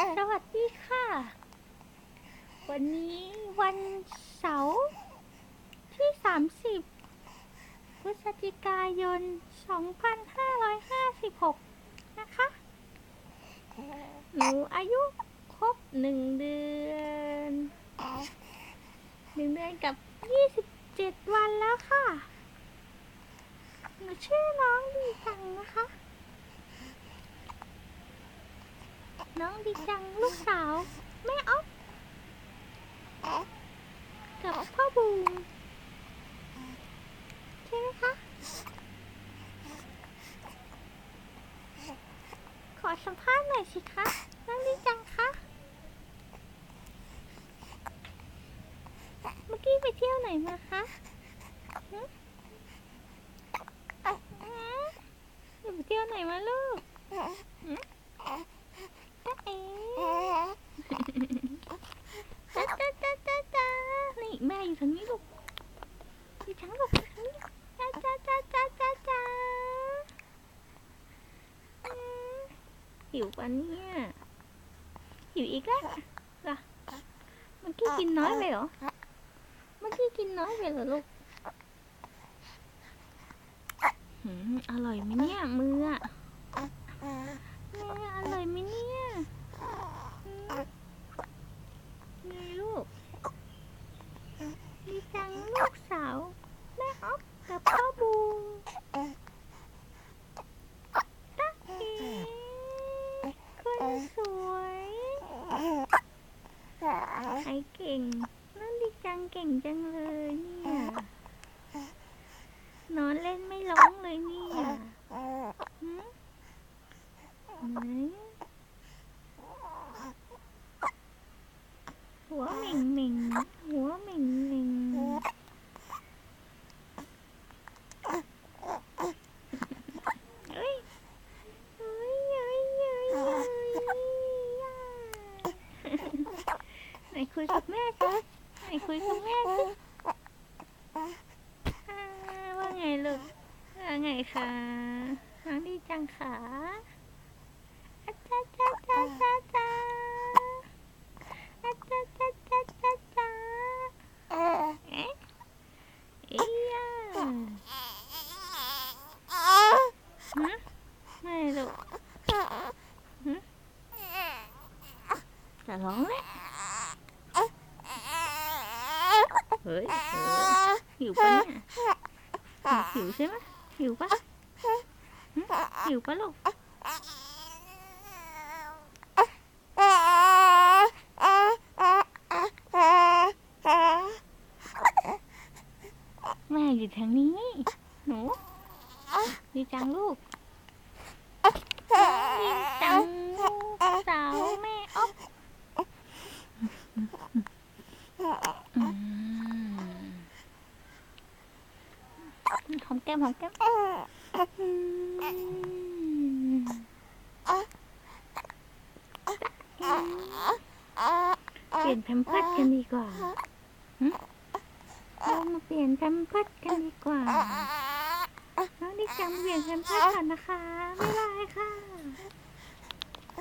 สวัสดีค่ะ วันนี้วันเสาร์ที่ 30 พฤศจิกายน 2556 นะคะ หนูอายุครบหนึ่งเดือนหนึ่งเดือนกับ 27 วันแล้วค่ะ หนูชื่อน้องดีจังนะคะ น้องดีจังลูกสาวแม่อ๊อฟกับพ่อบูมใช่ไหมคะ ขอสัมภาษณ์หน่อยสิคะน้องดีจังคะเมื่อกี้ไปเที่ยวไหนมาคะหึฮะไปเที่ยวไหนมาลูกหึ จ๊ะเอ๋จ้าจ้าจ้าจ้าจ้านี่แม่ อยู่ทางนี้ลูกอยู่ทางลูกอยู่ทางนี้จ้าจ้าจ้าจ้าจ้าจ้าหิวปะเนี่ย หิวอีกแล้วเหรอเมื่อกี้กินน้อยไปเหรอ เมื่อกี้กินน้อยไปเหรอลูกอร่อยไหมเนี่ยมืออะ แม่อร่อยไหมเนี่ยอืมไงลูกดีจังลูกสาว แม่อ๊อฟกับพ่อบูมตาเอ๋คนสวย ใครเก่งนั่นดีจังเก่งจังเลยเนี่ย นอนเล่นไม่ร้องเลยเนี่ยหืม ไหนหัวเหม่งเหม่งหัวเหม่งเหม่งเอ้ยเอ้ยเอ้ยเอ้ยเอ้ยไหน คุยกับแม่สิไหนคุยกับแม่สิอ่าว่าไงลูกว่าไงคะน้องดีจังค่ะอาจ้าจ้าจ้าจ้าจาอาจ้าจ้าจ้าจาจาเอ๊ะเอียฮะไม่ลูกฮะจะร้องแล้ว เฮ้ยเฮ้ยหิวปะเนี่ยหิวใช่ไหมหิวปะหึหิวปะลูกแม่อยู่ทางนี้ หนู ดีจังลูกดีจังลูกสาวแม่อ๊อบอืมห อมแก้มหอมแก้มเปลี่ยนแพมเพิร์ดกันดีกว่าเรามาเปลี่ยนแพมเพิร์ดกันดีกว่าน้องนิจังเปลี่ยนแพมเพิร์ดก่อนนะคะบ๊ายบายค่ะ